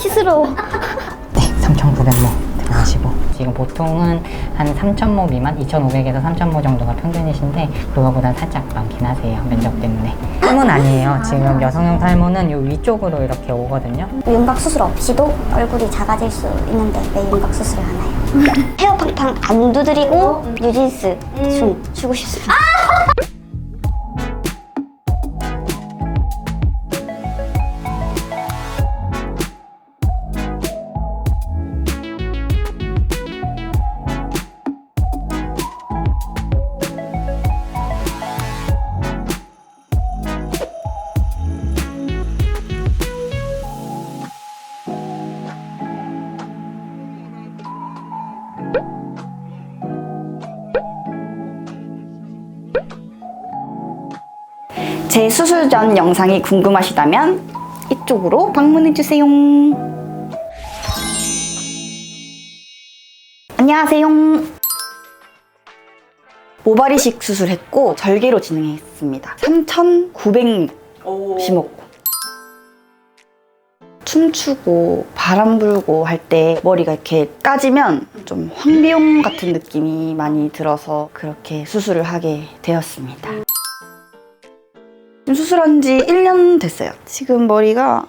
치스러워. 네, 3,900모 들어가시고 지금 보통은 한 3,000모 미만, 2,500에서 3,000모 정도가 평균이신데 그거보다 살짝 많긴 하세요 면적 때문에 탈모는 아니에요 지금 여성용 탈모는 요 위쪽으로 이렇게 오거든요 윤곽 수술 없이도 얼굴이 작아질 수 있는데 왜 윤곽 수술을 하나요? 헤어 팡팡 안 두드리고 뉴진스 춤 추고 싶습니다. 제 수술 전 영상이 궁금하시다면 이쪽으로 방문해주세요. 안녕하세요. 모발 이식 수술했고 절개로 진행했습니다. 3,900 심었고 춤추고 바람 불고 할 때 머리가 이렇게 까지면 좀 황비용 같은 느낌이 많이 들어서 그렇게 수술을 하게 되었습니다. 수술한 지 1년 됐어요. 지금 머리가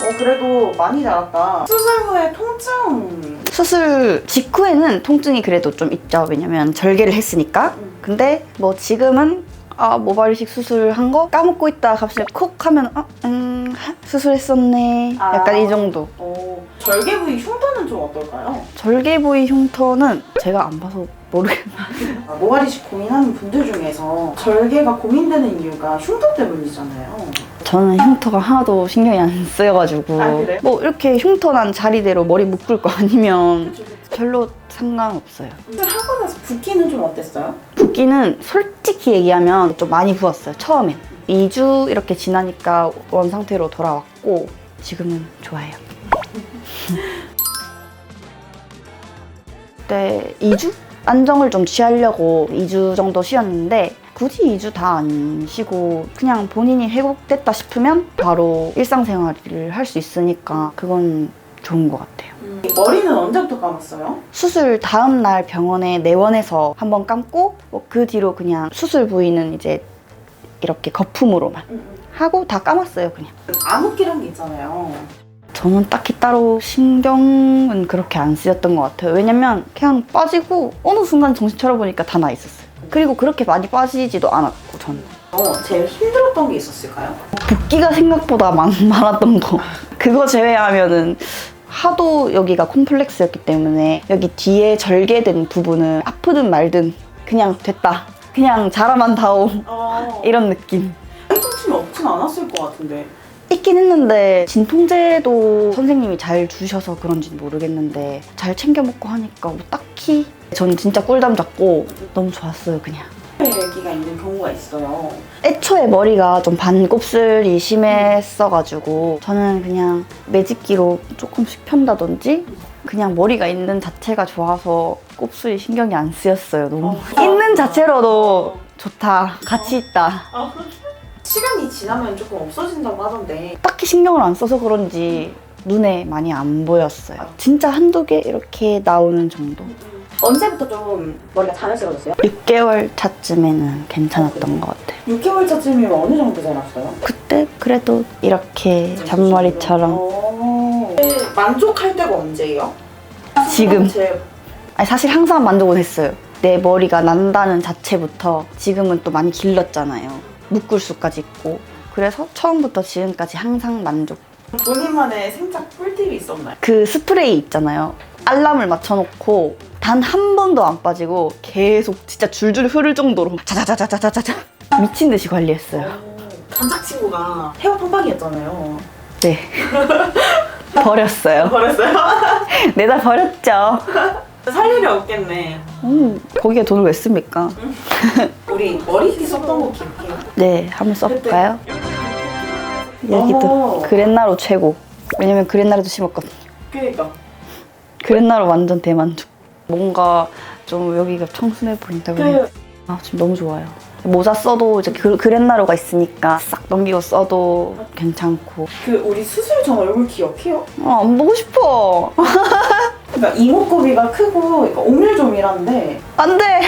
어 그래도 많이 자랐다. 수술 후에 통증. 수술 직후에는 통증이 그래도 좀 있죠. 왜냐면 절개를 했으니까. 근데 뭐 지금은 아 모발 이식 수술한 거 까먹고 있다 갑자기 콕 하면 어, 음 수술했었네. 약간 아. 이 정도. 어 절개 부위 흉터는 좀 어떨까요? 절개 부위 흉터는 제가 안 봐서 모르겠어요. 아, 모발 이식 고민하는 분들 중에서 절개가 고민되는 이유가 흉터 때문이잖아요. 저는 흉터가 하나도 신경이 안 쓰여가지고 아, 그래요? 뭐 이렇게 흉터 난 자리대로 머리 묶을 거 아니면 그쵸, 그쵸. 별로 상관없어요. 수술하고 나서 붓기는 좀 어땠어요? 붓기는 솔직히 얘기하면 좀 많이 부었어요. 처음엔 2주 이렇게 지나니까 원 상태로 돌아왔고 지금은 좋아요. 그때 2주 안정을 좀 취하려고 2주 정도 쉬었는데 굳이 2주 다 안 쉬고 그냥 본인이 회복됐다 싶으면 바로 일상생활을 할 수 있으니까 그건 좋은 것 같아요. 머리는 언제부터 감았어요? 수술 다음 날 병원에 내원해서 한번 감고 뭐 그 뒤로 그냥 수술 부위는 이제 이렇게 거품으로만 하고 다 감았어요 그냥. 암흑기란 게 있잖아요. 저는 딱히 따로 신경은 그렇게 안 쓰였던 것 같아요. 왜냐면 그냥 빠지고 어느 순간 정신 차려보니까 다 나 있었어요. 그리고 그렇게 많이 빠지지도 않았고 저는. 어, 제일 힘들었던 게 있었을까요? 붓기가 생각보다 많, 많았던 거. 그거 제외하면은 하도 여기가 콤플렉스였기 때문에 여기 뒤에 절개된 부분은 아프든 말든 그냥 됐다. 그냥 자라만 다오. 어, 이런 느낌. 통증이 없진 않았을 것 같은데. 있긴 했는데 진통제도 선생님이 잘 주셔서 그런지 는 모르겠는데 잘 챙겨 먹고 하니까 뭐 딱히 전 진짜 꿀잠 잤고 너무 좋았어요 그냥. 얘기가 있는 경우가 있어요. 애초에 머리가 좀 반곱슬이 심했어가지고 저는 그냥 매직기로 조금씩 편다든지 그냥 머리가 있는 자체가 좋아서 곱슬이 신경이 안 쓰였어요 너무 어. 있는 자체로도 좋다 같이 있다 시간이 지나면 조금 없어진다고 하던데 딱히 신경을 안 써서 그런지 눈에 많이 안 보였어요 진짜 한두 개 이렇게 나오는 정도 언제부터 좀 머리가 자연스러워졌어요? 6개월 차쯤에는 괜찮았던 것 같아요 6개월 차쯤이면 어느 정도 자랐어요? 그때 그래도 이렇게 잔머리처럼 어... 만족할 때가 언제예요? 지금. 아니, 사실 항상 만족은 했어요. 내 머리가 난다는 자체부터 지금은 또 많이 길렀잖아요. 묶을 수까지 있고. 그래서 처음부터 지금까지 항상 만족. 본인만의 생착 꿀팁이 있었나요? 그 스프레이 있잖아요. 알람을 맞춰놓고 단 한 번도 안 빠지고 계속 진짜 줄줄 흐를 정도로 자자자자자자자 미친 듯이 관리했어요. 단짝 친구가 헤어 팡팡이었잖아요. 네. 버렸어요. 버렸어요? 내다 버렸죠. 살 일이 없겠네. 음, 거기에 돈을 왜 씁니까? 우리 머리띠 썼던 거 기억해요? 네, 한번 써볼까요? 여기도 어머. 그랜나로 최고. 왜냐면 그랜나로도 심었거든요. 그니까. 그랜나로 완전 대만족. 뭔가 좀 여기가 청순해 보인다. 그아 지금 너무 좋아요. 모자 써도 이제 그, 그랜나루가 있으니까 싹 넘기고 써도 괜찮고 그 우리 수술 전 얼굴 기억해요? 어, 안 보고 싶어 그러니까 이목구비가 크고 그러니까 오밀조밀한데. 안 돼!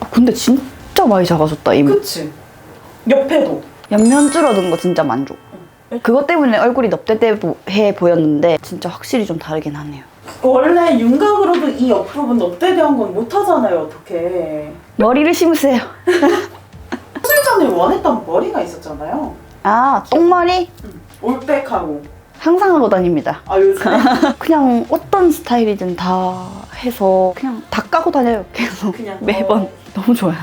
아, 근데 진짜 많이 작아졌다 이모 그치? 옆에도. 옆면 줄어든 거 진짜 만족. 그것 때문에 얼굴이 넙대대해 보였는데 진짜 확실히 좀 다르긴 하네요. 원래 윤곽으로도 이 옆부분 넙대대한 건 못하잖아요 어떻게 머리를 심으세요. 수술 전에 원했던 머리가 있었잖아요. 아 똥머리? 올백하고 항상 하고 다닙니다. 아 요즘에? 그냥 어떤 스타일이든 다 해서 그냥 다 까고 다녀요. 계속. 그냥? 매번. 어. 너무 좋아요.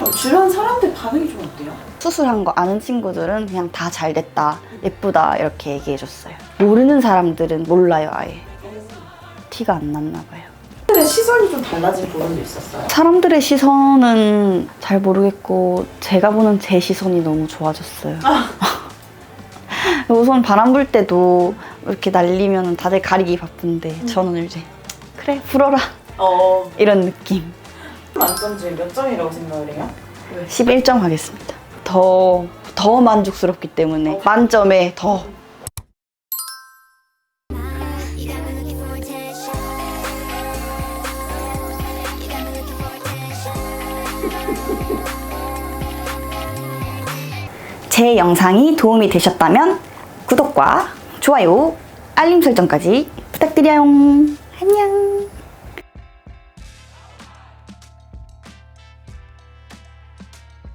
어, 주변 사람들 반응이 좀 어때요? 수술한 거 아는 친구들은 그냥 다 잘 됐다 예쁘다 이렇게 얘기해줬어요. 모르는 사람들은 몰라요 아예. 티가 안 났나 봐요. 근데 시선이 좀 달라진 부분도 있었어요? 사람들의 시선은 잘 모르겠고 제가 보는 제 시선이 너무 좋아졌어요 우선 바람 불 때도 이렇게 날리면 다들 가리기 바쁜데 저는 이제 그래 불어라 어 이런 느낌 만점 중에 몇 점이라고 생각을 해요? 11점 하겠습니다 더, 더 만족스럽기 때문에 만점에 더 You got me looking for attention. You got me looking for attention. 제 영상이 도움이 되셨다면 구독과 좋아요, 알림 설정까지 부탁드려요. 안녕.